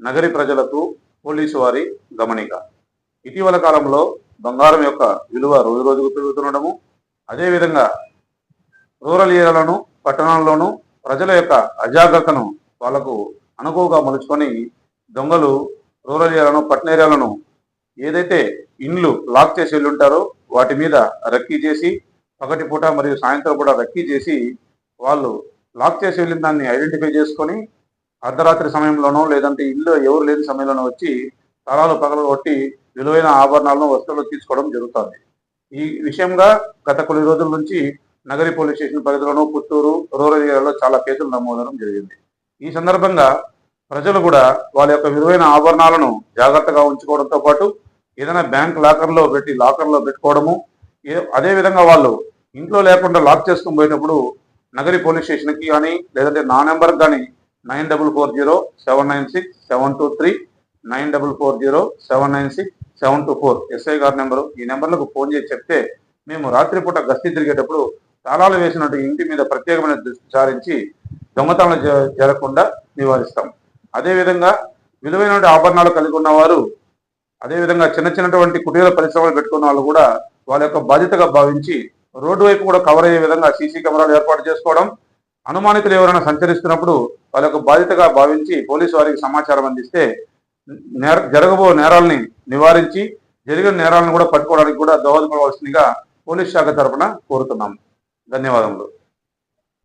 నగరి ప్రజలకు పోలీసు వారి గమనిక. ఇటీవల కాలంలో బంగారం యొక్క విలువ రోజు రోజుకు పెరుగుతుండడము అదేవిధంగా రూరల్ ఏరియాలను పట్టణాల్లోనూ ప్రజల యొక్క అజాగ్రత్తను వాళ్ళకు అనుకువగా మలుచుకొని దొంగలు రూరల్ ఏరియాలను పట్టణ ఏరియాలను ఏదైతే ఇండ్లు లాక్ చేసి వెళ్ళుంటారో వాటి మీద రక్కీ చేసి పగటిపూట మరియు సాయంత్రం పూట రక్కీ చేసి వాళ్ళు లాక్ చేసి వెళ్ళిన దాన్ని ఐడెంటిఫై చేసుకొని అర్ధరాత్రి సమయంలోనో లేదంటే ఇల్లు ఎవరు లేని సమయంలోనో వచ్చి తలాలు పగలు కొట్టి విలువైన ఆభరణాలను వస్తువులు తీసుకోవడం జరుగుతుంది. ఈ విషయంగా గత కొన్ని రోజుల నుంచి నగరి పోలీస్ స్టేషన్ పరిధిలోనూ పుత్తూరు రూరల్ ఏరియాలో చాలా కేసులు నమోదడం జరిగింది. ఈ సందర్భంగా ప్రజలు కూడా వాళ్ళ యొక్క విలువైన ఆభరణాలను జాగ్రత్తగా ఉంచుకోవడంతో పాటు ఏదైనా బ్యాంక్ లాకర్లో పెట్టి లాకర్లో పెట్టుకోవడము అదేవిధంగా అదే విధంగా వాళ్ళు ఇంట్లో లేకుండా లాక్ చేసుకుని పోయేటప్పుడు నగరి పోలీస్ స్టేషన్కి కానీ లేదంటే నా నెంబర్కి కానీ nine double four zero seven nine six seven two three nine double four zero seven nine six seven two four SI గారి నెంబరు. ఈ నెంబర్లకు ఫోన్ చేసి చెప్తే మేము రాత్రిపూట గస్తీ తిరిగేటప్పుడు తాళాలు వేసినట్టు ఇంటి మీద ప్రత్యేకమైన దృష్టి సారించి దొంగతనం జ- జరగకుండా నివారిస్తాం. అదేవిధంగా విలువైన ఆభరణాలు కలిగి ఉన్నవారు అదేవిధంగా చిన్న చిన్నటువంటి కుటీర పరిశ్రమలు పెట్టుకున్న వాళ్ళు కూడా వాళ్ళ యొక్క బాధ్యతగా భావించి రోడ్డు వైపు కూడా కవర్ అయ్యే విధంగా సీసీ కెమెరాలు ఏర్పాటు చేసుకోవడం అనుమానితులు ఎవరైనా సంచరిస్తున్నప్పుడు వాళ్ళకు బాధితగా బాధ్యతగా భావించి పోలీసు వారికి సమాచారం అందిస్తే నేర జరగబో నేరాలని నివారించి జరిగిన నేరాలను కూడా పట్టుకోవడానికి కూడా దోహదపడవలసిందిగా పోలీస్ శాఖ తరపున కోరుతున్నాం. ధన్యవాదములు.